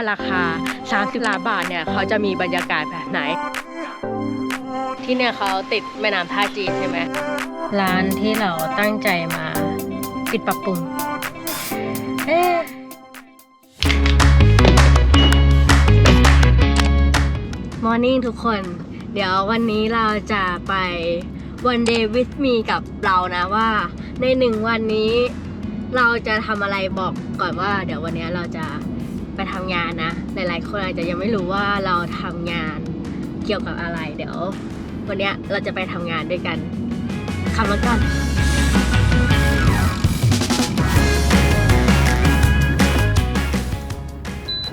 าราคา 30ล้านบาทเนี่ยเขาจะมีบรรยากาศแบบไหน ที่เนี่ยเขาติดแม่น้ำท่าจีนใช่ไหมร้านที่เราตั้งใจมาปิดปรับปรุงเอ๊มอร์นิ่งทุกคน เดี๋ยววันนี้เราจะไป one day with me กับเรานะว่า ในหนึ่งวันนี้เราจะทำอะไรบอกก่อนว่า เดี๋ยววันนี้เราจะ ไปทำงานนะ หลายๆคนอาจจะยังไม่รู้ว่าเราทำงานเกี่ยวกับอะไร เดี๋ยว วันนี้เราจะไปทำงานด้วยกันขับรถกัน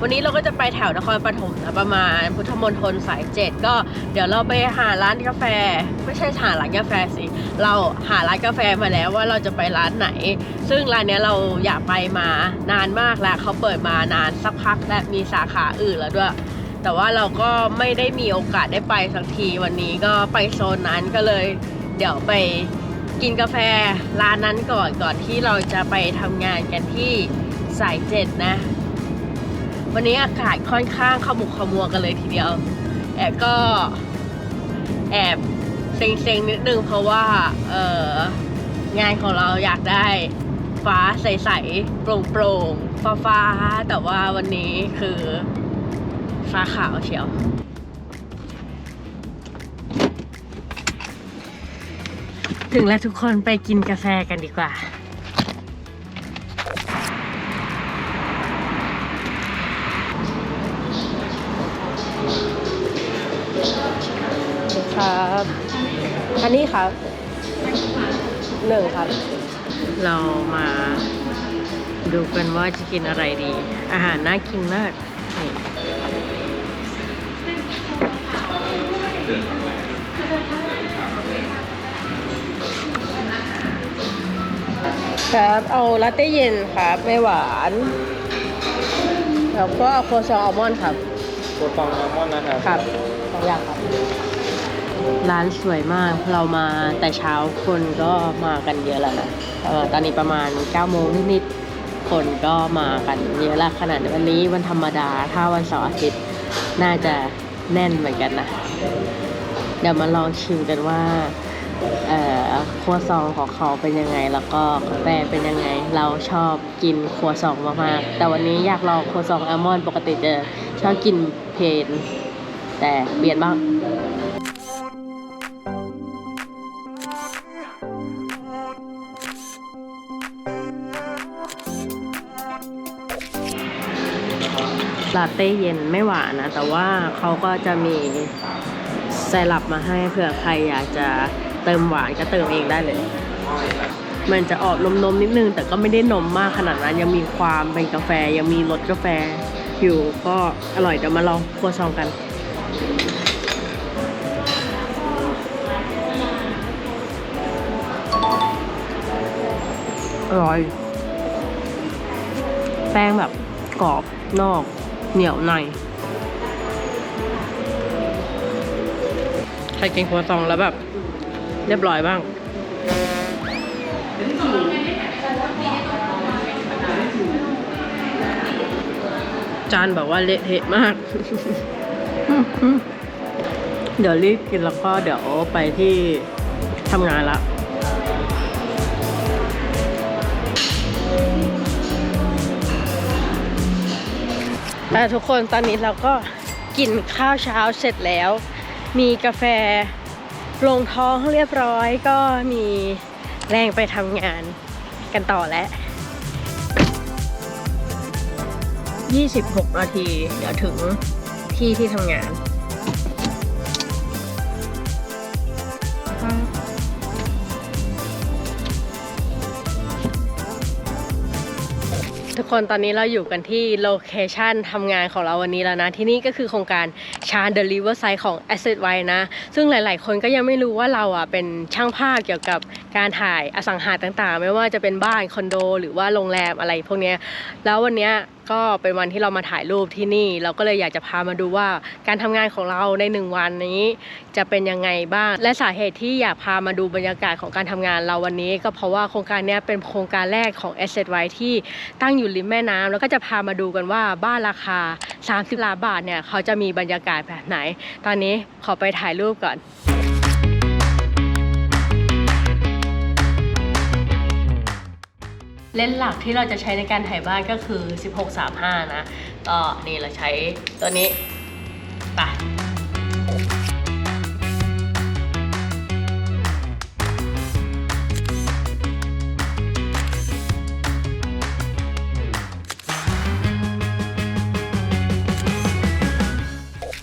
วันนี้เราก็จะไปแถวนครปฐมนะประมาณพุทธมณฑลสายเจ็ดก็เดี๋ยวเราไปหาร้านกาแฟ ไม่ใช่หาร้านกาแฟสิเราหาร้านกาแฟมาแล้วว่าเราจะไปร้านไหน ซึ่งร้านนี้เราอยากไปมานานมากแล้วเขาเปิดมานานสักพักและมีสาขาอื่นแล้วด้วย แต่ว่าเราก็ไม่ได้มีโอกาสได้ไปสักทีวันนี้ก็ไปโซนนั้นก็เลย เดี๋ยวไปกินกาแฟร้านนั้นก่อนก่อนที่เราจะไปทำงานกันที่สายเจ็ดนะ วันนี้อากาศค่อนข้างขมุกขมัวกันเลยทีเดียว แอบก็แอบเซ็งๆนิดนึงเพราะว่าเอองานของเราอยากได้ฟ้าใสๆโปร่งๆฟ้าๆแต่ว่าวันนี้คือฟ้าขาวเชียวถึงแล้วทุกคนไปกินกาแฟกันดีกว่า ครับหนึ่งครับ เรามาดูกันว่าจะกินอะไรดี อาหารน่ากินมากนี่ครับ เอาลาเต้เย็นครับ ไม่หวาน แล้วก็เอาโครัวซองอัลมอนด์ครับตัวฟองอัลมอนด์นะครับ ครับสองอย่างครับ ร้านสวยมาก เรามาแต่เช้าคนก็มากันเยอะแล้วนะตอนนี้ประมาณ9โมงนิดๆ คนก็มากันเยอะแล้วขนาดวันนี้วันธรรมดา ถ้าวันเสาร์อาทิตย์ น่าจะแน่นเหมือนกันนะ เดี๋ยวมาลองชิมกันว่าครัวซองของเขาเป็นยังไง แล้วก็กาแฟเป็นยังไง เราชอบกินครัวซองมากๆ แต่วันนี้อยากลองครัวซองอัลมอนด์ปกติจะชอบกินเพนแต่เปลี่ยนบ้าง ลาเต้เย็นไม่หวานนะ แต่ว่าเขาก็จะมีไซรัปมาให้เผื่อใครอยากจะเติมหวานก็เติมเองได้เลย มันจะออกนมๆนิดนึง แต่ก็ไม่ได้นมมากขนาดนั้น ยังมีความเป็นกาแฟยังมีรสกาแฟอยู่ก็อร่อยเดี๋ยวมาลองครัวซองกันอร่อย แป้งแบบกรอบนอก เหนียวในใครกินครัวซองแล้วแบบ เรียบร้อยบ้าง จานบอกว่าเละเทะมาก เดี๋ยวรีบกินแล้วก็เดี๋ยวไปที่ทำงานละ แต่ทุกคนตอนนี้เราก็กินข้าวเช้าเสร็จแล้ว มีกาแฟลงท้องเรียบร้อยก็มีแรงไปทำงานกันต่อแล้ว 26 นาทีเดี๋ยวถึงที่ที่ทำงาน ทุกคนตอนนี้เราอยู่กันที่โลเคชันทำงานของเราวันนี้แล้วนะ ที่นี่ก็คือโครงการชาเดลิเวอร์ไซด์ของ Asset w i นะ ซึ่งหลาย ๆ คนก็ยังไม่รู้ว่าเราอะเป็นช่างภาพเกี่ยวกับการถ่ายอสังหาต่าง ๆ ไม่ว่าจะเป็นบ้านคอนโด หรือว่าโรงแรมอะไรพวกนี้แล้ววันนี้ ก็เป็นวันที่เรามาถ่ายรูปที่นี่ เราก็เลยอยากจะพามาดูว่าการทำงานของเราในหนึ่งวันนี้จะเป็นยังไงบ้าง และสาเหตุที่อยากพามาดูบรรยากาศของการทำงานเราวันนี้ ก็เพราะว่าโครงการนี้เป็นโครงการแรกของ Asset ไว้ที่ตั้งอยู่ริมแม่น้ำแล้วก็จะพามาดูกันว่าบ้านราคา 30ล้านบาทเนี่ยเขาจะมีบรรยากาศแบบไหน ตอนนี้ขอไปถ่ายรูปก่อน เลนส์หลักที่เราจะใช้ในการถ่ายบ้านก็คือ 1635 นะ ก็นี่เราใช้ตัวนี้ไป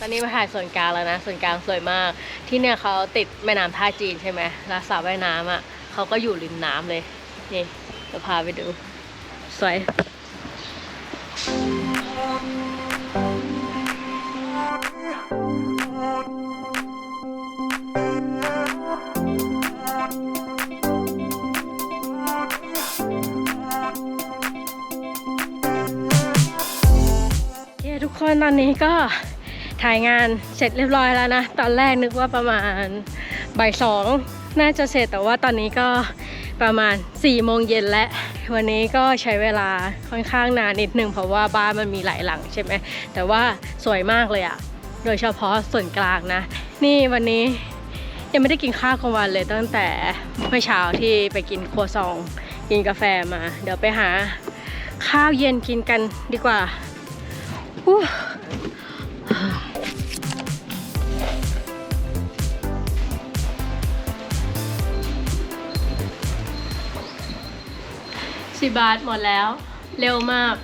ตอนนี้มาถ่ายส่วนกลางแล้วนะ ส่วนกลางสวยมาก ที่เนี่ยเขาติดแม่น้ำท่าจีนใช่ไหมแล้วสระว่ายน้ำอะเขาก็อยู่ริมน้ำเลย นี่ จะพาไปดู สวยทุกคนตอนนี้ก็ถ่ายงานเสร็จเรียบร้อยแล้วนะ ตอนแรกนึกว่าประมาณบ่ายสองน่าจะเสร็จแต่ว่าตอนนี้ก็ ประมาณ4ี่โมงเย็นและวันนี้ก็ใช้เวลาค่อนข้างนานนิดนึงเพราะว่าบ้านมันมีหลายหลังใช่ไหมแต่ว่าสวยมากเลยอะโดยเฉพาะส่วนกลางนะ นี่วันนี้ยังไม่ได้กินข้าวกลางวันเลยตั้งแต่เมื่อเช้าที่ไปกินครัวซอง กินกาแฟมา เดี๋ยวไปหาข้าวเย็นกินกันดีกว่าอู้ สิบาทหมดแล้ว เร็วมาก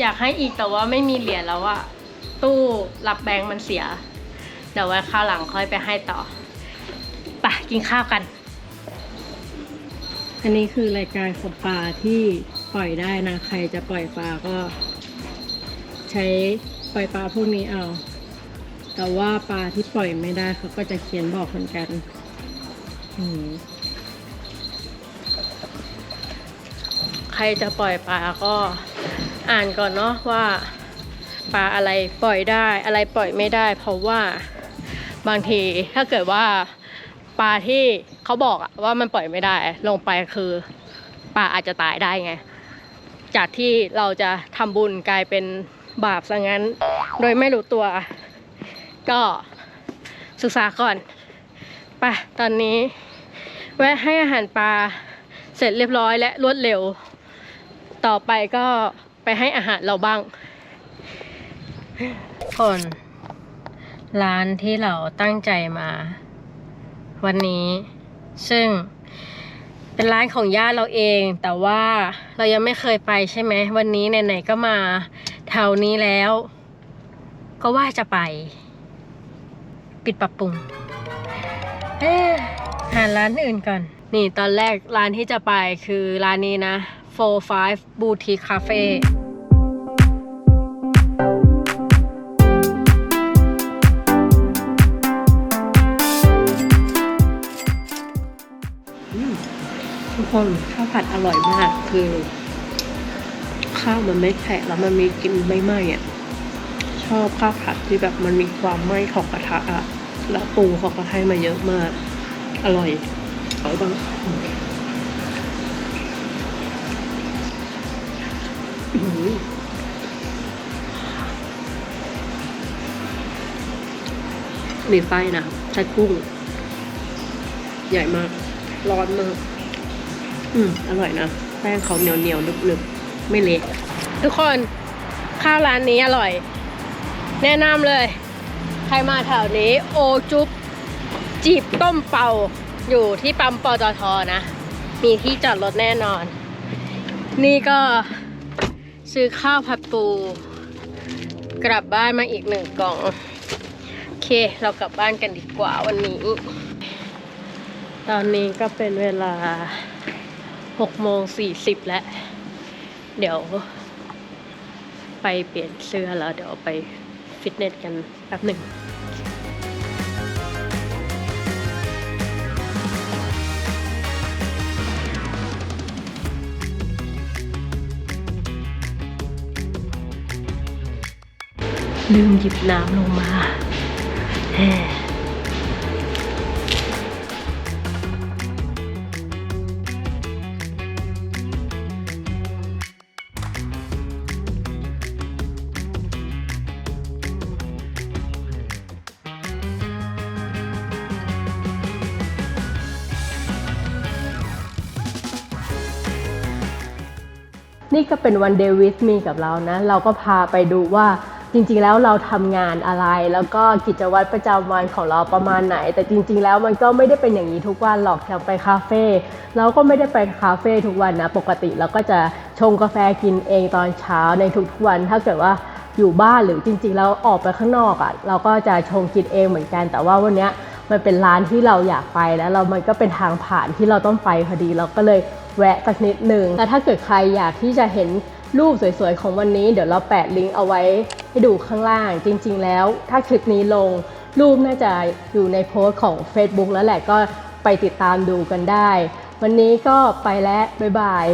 อยากให้อีกแต่ว่าไม่มีเหรียญแล้วอะตู้รับแบงค์มันเสีย เดี๋ยวไว้ข้าวหลังค่อยไปให้ต่อไปกินข้าวกัน อันนี้คือรายการของปลาที่ปล่อยได้นะ ใครจะปล่อยปลาก็ ใช้ปล่อยปลาพวกนี้เอา แต่ว่าปลาที่ปล่อยไม่ได้เขาก็จะเขียนบอกเหมือนกัน อืม ครจะปล่อยปลาก็อ่านก่อนเนาะว่าปลาอะไรปล่อยได้อะไรปล่อยไม่ได้ เพราะว่าบางทีถ้าเกิดว่าปลาที่เขาบอกว่ามันปล่อยไม่ได้ ลงไปคือปลาอาจจะตายได้ไง จากที่เราจะทำบุญกลายเป็นบาปซะงั้น โดยไม่รู้ตัว ก็ศึกษาก่อนไปตอนนี้ แวะให้อาหารปลาเสร็จเรียบร้อยและรวดเร็ว ต่อไปก็ไปให้อาหารเราบ้าง คน ร้านที่เราตั้งใจมา วันนี้ ซึ่งเป็นร้านของญาติเราเอง แต่ว่าเรายังไม่เคยไปใช่ไหม วันนี้ไหนๆก็มาแถวนี้แล้ว ก็ว่าจะไป ปิดปรับปรุงเอ๊หาร้านอื่นก่อน นี่ตอนแรกร้านที่จะไปคือร้านนี้นะ 45 Boutique Cafe ทุกคนข้าวผัดอร่อยมากคือ ข้าวมันไม่แฉะแล้วมันมีกลิ่นไม่ไหม้อะชอบข้าวผัดที่แบบมันมีความไหม้ของกระทะอะแล้วปรุงเขาก็ให้มาเยอะมาก อร่อยเอาบ้าง มีไส้นะไส้กุ้ง ใหญ่มาก ร้อนมาก อืม อร่อยนะ แป้งเขาเหนียวเหนียวๆนึบๆไม่เละ ทุกคน ข้าวร้านนี้อร่อย แนะนำเลย ใครมาแถวนี้ โอจุ๊บจีบต้มเป่า อยู่ที่ปั๊มปตทนะ มีที่จอดรถแน่นอน นี่ก็ ซื้อข้าวผัดปู กลับบ้านมาอีกหนึ่งกล่อง โอเค เรากลับบ้านกันดีกว่าวันนี้ ตอนนี้ก็เป็นเวลา6โมง40 แล้ว เดี๋ยว ไปเปลี่ยนเสื้อแล้วเดี๋ยวไปฟิตเนสกันแป๊บหนึ่ง ลืมหยิบน้ำลงมาแนี่ก็เป็นวันเดวิสมีกับเรานะ เราก็พาไปดูว่า จริงๆแล้วเราทำงานอะไร แล้วก็กิจวัตรประจำวันของเราประมาณไหน แต่จริง ๆ แล้วมันก็ไม่ได้เป็นอย่างนี้ทุกวันหรอกอย่างไปคาเฟ่เราก็ไม่ได้ไปคาเฟ่ทุกวันนะปกติเราก็จะชงกาแฟกินเองตอนเช้าในทุกๆวัน ถ้าเกิดว่าอยู่บ้านหรือจริงๆแล้วออกไปข้างนอกอะ่ะเราก็จะชงกินเองเหมือนกัน แต่ว่าวันนี้มันเป็นร้านที่เราอยากไปแล้วเรามันก็เป็นทางผ่านที่เราต้องไปพอดีเราก็เลยแวะสักนิดหนึ่งแล้วถ้าเกิดใครอยากที่จะเห็นรูปสวยๆของวันนี้ เดี๋ยวเราแปะลิงก์เอาไว้ ให้ดูข้างล่างจริง ๆ แล้ว ถ้าคลิปนี้ลงรูปน่าจะอยู่ในโพสต์ของ Facebook แล้วแหละก็ไปติดตามดูกันได้ วันนี้ก็ไปแล้ว บ๊ายบาย